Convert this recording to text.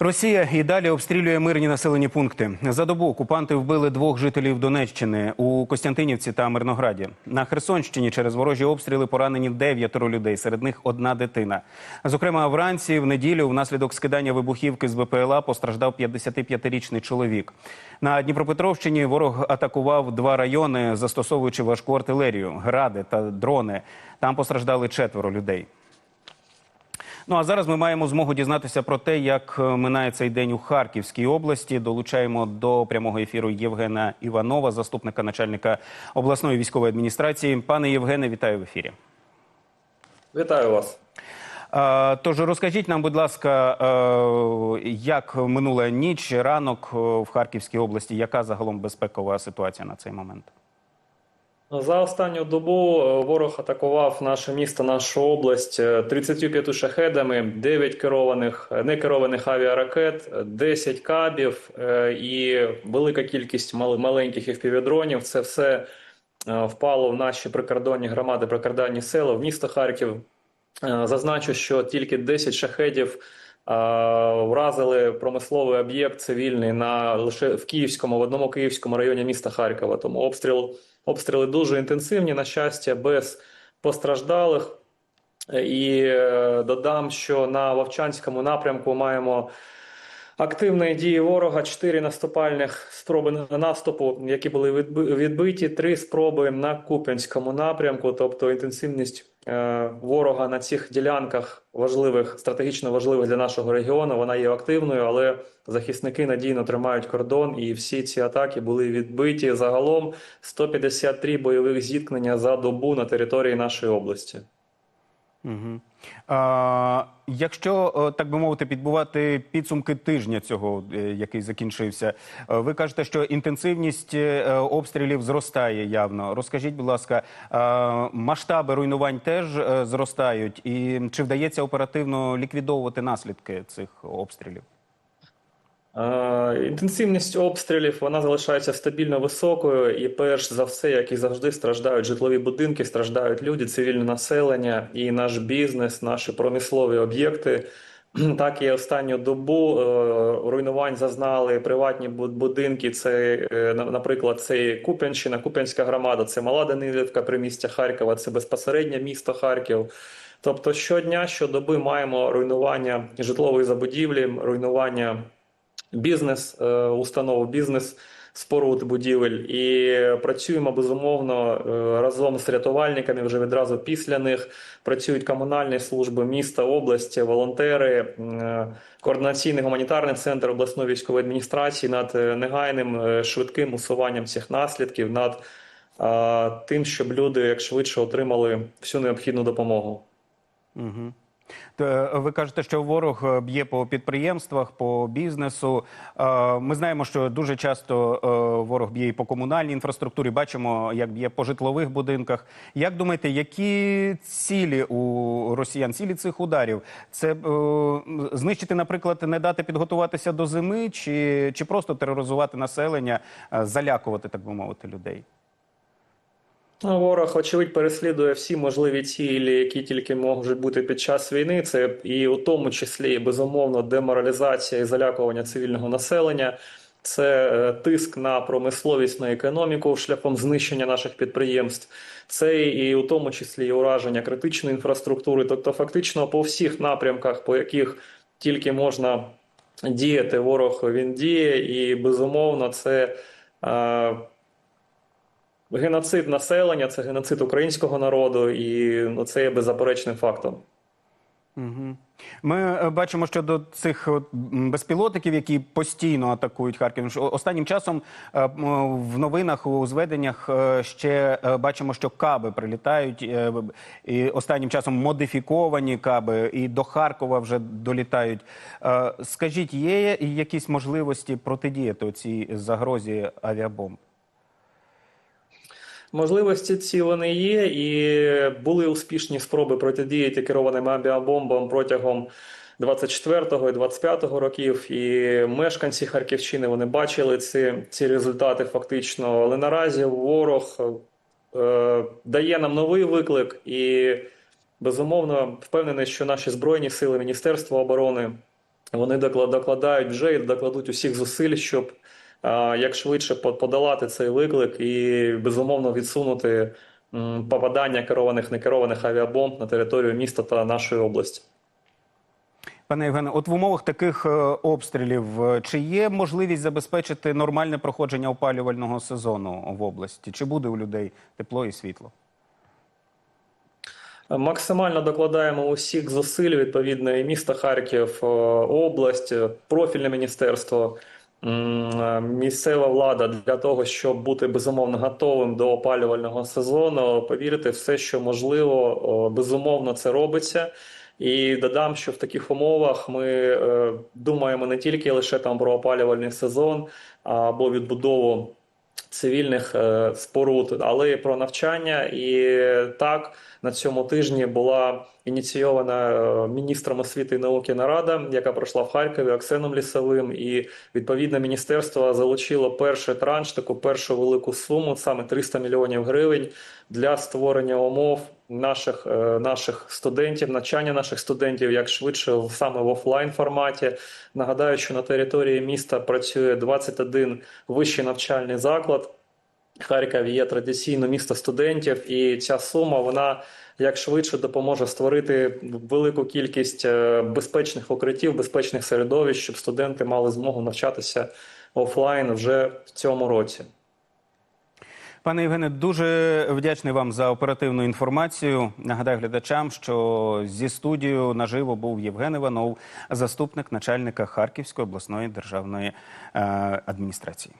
Росія і далі обстрілює мирні населені пункти. За добу окупанти вбили двох жителів Донеччини у Костянтинівці та Мирнограді. На Херсонщині через ворожі обстріли поранені дев'ятеро людей, серед них одна дитина. Зокрема, вранці в неділю внаслідок скидання вибухівки з БПЛА постраждав 55-річний чоловік. На Дніпропетровщині ворог атакував два райони, застосовуючи важку артилерію, гради та дрони. Там постраждали четверо людей. Ну а зараз ми маємо змогу дізнатися про те, як е, минає цей день у Харківській області. Долучаємо до прямого ефіру Євгена Іванова, заступника начальника обласної військової адміністрації. Пане Євгене, вітаю в ефірі. Вітаю вас. Тож розкажіть нам, будь ласка, е, як минула ніч, ранок е, в Харківській області, яка загалом безпекова ситуація на цей момент? За останню добу е, ворог атакував наше місто, нашу область е, 35 шахедами, 9 керованих е, некерованих авіаракет, е, 10 кабів е, і велика кількість мал- маленьких FPV-дронів. Це все впало в наші прикордонні громади, прикордонні села, в місто Харків. Зазначу, що тільки 10 шахедів вразили промисловий об'єкт цивільний на лише в Київському, в одному Київському районі міста Харкова. Тому обстріл, обстріли дуже інтенсивні, на щастя, без постраждалих. Е, І е, додам, що на Вовчанському напрямку маємо активної дії ворога, чотири наступальних спроби наступу, які були відби- відбиті, три спроби на Куп'янському напрямку, тобто інтенсивність е, ворога на цих ділянках важливих, стратегічно важливих для нашого регіону, вона є активною, але захисники надійно тримають кордон, і всі ці атаки були відбиті. Загалом 153 бойових зіткнення за добу на території нашої області. Угу. А, якщо, е, так би мовити, підбувати підсумки тижня цього, е, який закінчився, е, ви кажете, що інтенсивність обстрілів зростає явно. Розкажіть, будь ласка, масштаби руйнувань теж зростають, і чи вдається оперативно ліквідовувати наслідки цих обстрілів? Інтенсивність обстрілів вона залишається стабільно високою, і перш за все, як і завжди, страждають житлові будинки, страждають люди, цивільне населення і наш бізнес, наші промислові об'єкти. Так і останню добу е, руйнувань зазнали приватні бу- будинки. Це, е, наприклад, це Куп'янщина, Куп'янська громада, це Мала Данилівка при місті Харкова, це безпосередньо місто Харків. Тобто щодня, щодоби маємо руйнування житлової забудівлі, руйнування бізнес, е, установ, бізнес споруд будівель і працюємо безумовно е, разом з рятувальниками. Вже відразу після них працюють комунальні служби міста, області, волонтери, е, координаційний гуманітарний центр обласної військової адміністрації над негайним швидким усуванням цих наслідків, над тим, щоб люди як швидше отримали всю необхідну допомогу. Угу. Ви кажете, що ворог е, б'є по підприємствах, по бізнесу. Е, Ми знаємо, що дуже часто е, ворог б'є і по комунальній інфраструктурі. Бачимо, як б'є по житлових будинках. Як думаєте, які цілі у росіян, цілі цих ударів? Це е, знищити, наприклад, не дати підготуватися до зими, чи, чи просто тероризувати населення, е, залякувати, так би мовити, людей? Ну, Ворог, очевидь, переслідує всі можливі цілі, які тільки можуть бути під час війни. Це і у тому числі безумовно деморалізація і залякування цивільного населення. Це е, тиск на промисловість на економіку шляхом знищення наших підприємств. Це і у тому числі і ураження критичної інфраструктури. Тобто, фактично, по всіх напрямках, по яких тільки можна діяти, ворог він діє, і безумовно, це. Геноцид населення це геноцид українського народу, і ну, це є беззаперечним фактом. Угу. Ми е, бачимо, що до цих от, безпілотників, які постійно атакують Харків, останнім часом е, в новинах у зведеннях е, ще бачимо, що каби прилітають, і останнім часом модифіковані каби, і до Харкова вже долітають. Скажіть, є якісь можливості протидіяти цій загрозі авіабомб? Можливості ці вони є, і були успішні спроби протидіяти керованим авіабомбам протягом 24-го і 25-го років. І мешканці Харківщини вони бачили ці, ці результати фактично. Але наразі ворог е, дає нам новий виклик, і безумовно впевнений, що наші збройні сили, Міністерство оборони. Вони докладають вже і докладуть усіх зусиль, щоб як швидше подолати цей виклик і безумовно відсунути попадання керованих некерованих авіабомб на територію міста та нашої області. Пане Євгене, от в умовах таких е, обстрілів е, чи є можливість забезпечити нормальне проходження опалювального сезону в області? Чи буде у людей тепло і світло? Максимально докладаємо усіх зусиль відповідно і місто Харків, е, область, профільне міністерство, місцева влада для того, щоб бути безумовно готовим до опалювального сезону. Повірте, все, що можливо, безумовно, це робиться. І додам, що в таких умовах ми е, думаємо не тільки лише там про опалювальний сезон або відбудову цивільних е, споруд, але й про навчання. І так на цьому тижні була ініційована е, міністром освіти і науки нарада, яка пройшла в Харкові Оксеном Лісовим. І відповідне міністерство залучило перший транш, таку першу велику суму, саме 300 мільйонів гривень для створення умов наших, е, наших студентів, навчання наших студентів як швидше саме в офлайн форматі. Нагадаю, що на території міста працює 21 вищий навчальний заклад. Харків є традиційно місто студентів, і ця сума вона як швидше допоможе створити велику кількість е, безпечних укриттів, безпечних середовищ, щоб студенти мали змогу навчатися офлайн вже в цьому році. Пане Євгене, дуже вдячний вам за оперативну інформацію. Нагадаю глядачам, що зі студією наживо був Євген Іванов, заступник начальника Харківської обласної державної е, адміністрації.